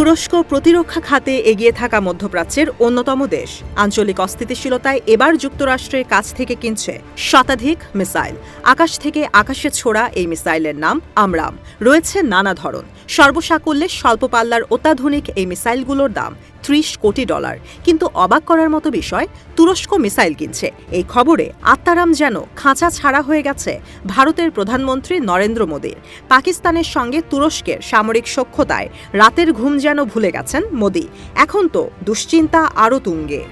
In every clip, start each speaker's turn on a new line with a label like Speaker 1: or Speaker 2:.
Speaker 1: তুরস্ক প্রতিরক্ষা খাতে এগিয়ে থাকা মধ্যপ্রাচ্যের অন্যতম দেশ। আঞ্চলিক অস্থিতিশীলতায় এবার যুক্তরাষ্ট্রের কাছ থেকে কিনছে শতাধিক মিসাইল। আকাশ থেকে আকাশে ছোড়া এই মিসাইলের নাম আমরাম। রয়েছে নানা ধরন। সর্বসাকুল্যে স্বল্প পাল্লার অত্যাধুনিক এই মিসাইলগুলোর দাম ত্রিশ কোটি ডলার। কিন্তু অবাক করার মতো বিষয়, তুরস্ক মিসাইল কিনছে। এই খবরে আত্মারাম যেন খাঁচা ছাড়া হয়ে গেছে ভারতের প্রধানমন্ত্রী নরেন্দ্র মোদীর। পাকিস্তানের সঙ্গে তুরস্কের সামরিক সক্ষতায় রাতের ঘুম যেন ভুলে গেছেন মোদী। এখন তো দুশ্চিন্তা আরও তুঙ্গে।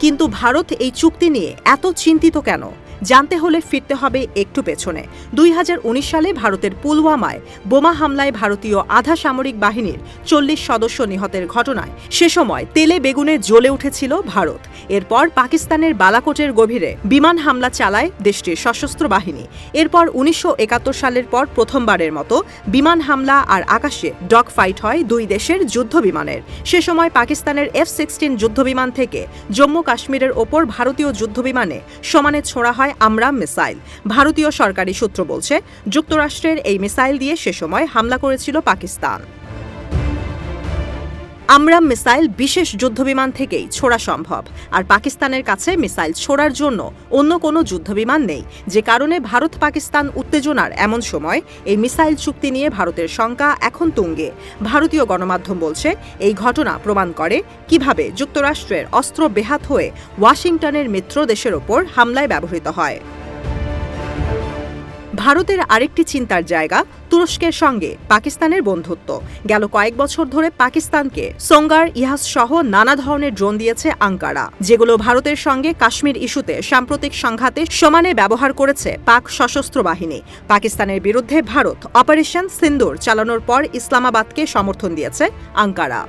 Speaker 1: কিন্তু ভারত এই চুক্তি নিয়ে এত চিন্তিত কেন? জানতে হলে ফিরতে হবে একটু পেছনে। দুই হাজার উনিশ সালে ভারতের পুলওয়ামায় বোমা হামলায় ভারতীয় আধা সামরিক বাহিনীর চল্লিশ সদস্য নিহতের ঘটনায় সে সময় তেলে বেগুনে জ্বলে উঠেছিল ভারত। এরপর পাকিস্তানের বালাকোটের গভীরে বিমান হামলা চালায় দেশটির সশস্ত্র বাহিনী। এরপর উনিশশো একাত্তর সালের পর প্রথমবারের মতো বিমান হামলা আর আকাশে ডগ ফাইট হয় দুই দেশের যুদ্ধ বিমানের। সে সময় পাকিস্তানের এফ সিক্সটিন যুদ্ধবিমান থেকে জম্মু কাশ্মীরের ওপর ভারতীয় যুদ্ধবিমানে সমানে ছোড়া হয় আমরাম মিসাইল। ভারতীয় সরকারি সূত্র বলছে, যুক্তরাষ্ট্রের এই মিসাইল দিয়ে সে সময় হামলা করেছিল পাকিস্তান। আমরাম মিসাইল বিশেষ যুদ্ধবিমান থেকেই ছোড়া সম্ভব। আর পাকিস্তানের কাছে মিসাইল ছোড়ার জন্য অন্য কোনো যুদ্ধবিমান নেই। যে কারণে ভারত পাকিস্তান উত্তেজনার এমন সময় এই মিসাইল চুক্তি নিয়ে ভারতের শঙ্কা এখন তুঙ্গে। ভারতীয় গণমাধ্যম বলছে, এই ঘটনা প্রমাণ করে কীভাবে যুক্তরাষ্ট্রের অস্ত্র বেহাত হয়ে ওয়াশিংটনের মিত্র দেশের ওপর হামলায় ব্যবহৃত হয়। ভারতের আরেকটি চিন্তার জায়গা, তুরস্কের সঙ্গে পাকিস্তানের বন্ধুত্ব। গেল কয়েক বছর ধরে পাকিস্তানকে সোঙ্গার ইহাস সহ নানা ধরনের ড্রোন দিয়েছে আঙ্কারা, যেগুলো ভারতের সঙ্গে কাশ্মীর ইস্যুতে সাম্প্রতিক সংঘাতে সমানে ব্যবহার করেছে পাক সশস্ত্র বাহিনী। পাকিস্তানের বিরুদ্ধে ভারত অপারেশন সিন্দুর চালানোর পর ইসলামাবাদকে সমর্থন দিয়েছে আঙ্কারা।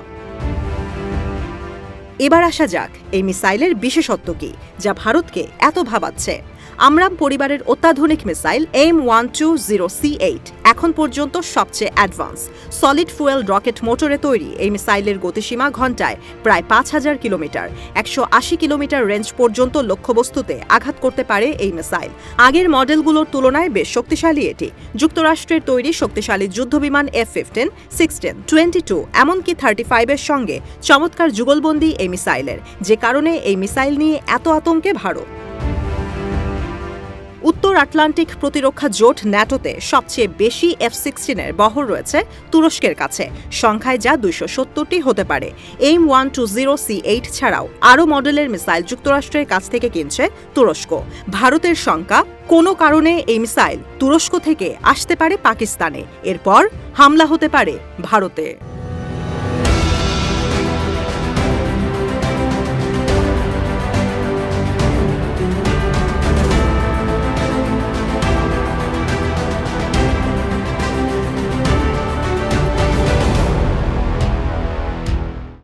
Speaker 1: এবার আসা যাক, এই মিসাইলের বিশেষত্ব কি, যা ভারতকে এত ভাবাচ্ছে। আমরাম পরিবারের অত্যাধুনিক missile M one two zero C eight, এখন পর্যন্ত সবচেয়ে অ্যাডভান্স। সলিড ফুয়েল রকেট মোটরে তৈরি এই মিসাইলের গতিসীমা ঘন্টায় প্রায় পাঁচ হাজার কিলোমিটার। একশো আশি কিলোমিটার রেঞ্জ পর্যন্ত লক্ষ্যবস্তুতে আঘাত করতে পারে এই মিসাইল। আগের মডেলগুলোর তুলনায় বেশ শক্তিশালী এটি। যুক্তরাষ্ট্রের তৈরি শক্তিশালী যুদ্ধবিমান F fifteen sixteen twenty two, এমনকি থার্টি ফাইভের সঙ্গে চমৎকার যুগলবন্দি এই মিসাইলের, যে কারণে এই মিসাইল নিয়ে এত আতঙ্কে ভারত। উত্তর আটলান্টিক প্রতিরক্ষা জোট ন্যাটোতে সবচেয়ে বেশি এফ সিক্সটিনের বহর রয়েছে তুরস্কের কাছে। সংখ্যায় যা দুইশো সত্তরটি হতে পারে। AIM one two zero C eight ছাড়াও আরও মডেলের মিসাইল যুক্তরাষ্ট্রের কাছ থেকে কিনছে তুরস্ক। ভারতের শঙ্কা কোনো কারণে এই মিসাইল তুরস্ক থেকে আসতে পারে পাকিস্তানে। এরপর হামলা হতে পারে ভারতে।